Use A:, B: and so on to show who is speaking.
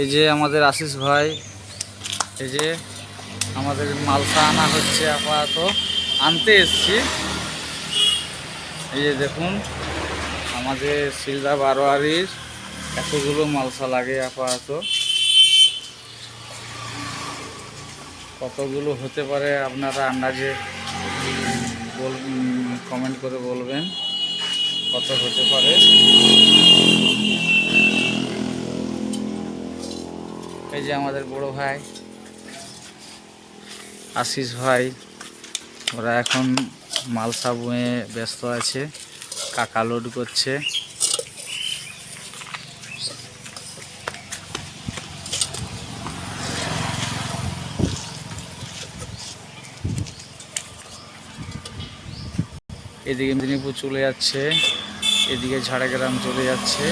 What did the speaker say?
A: এই যে আমাদের আশিস ভাই, এই যে আমাদের মালসা আনা হচ্ছে আপাতত। আনতে এসছি। এই যে দেখুন, আমাদের শিলদা বারোয়ারির এতগুলো মালসা লাগে আপাতত। কতগুলো হতে পারে আপনারা আন্দাজে বল কমেন্ট করে বলবেন, কত হতে পারে। এই যে আমাদের বড় ভাই, আশিস ভাই, ওরা এখন মালসা বয়ে ব্যস্ত আছে, কাকা লোড করছে। এদিকে মেদিনীপুর চলে যাচ্ছে, এদিকে ঝাড়গ্রাম চলে যাচ্ছে।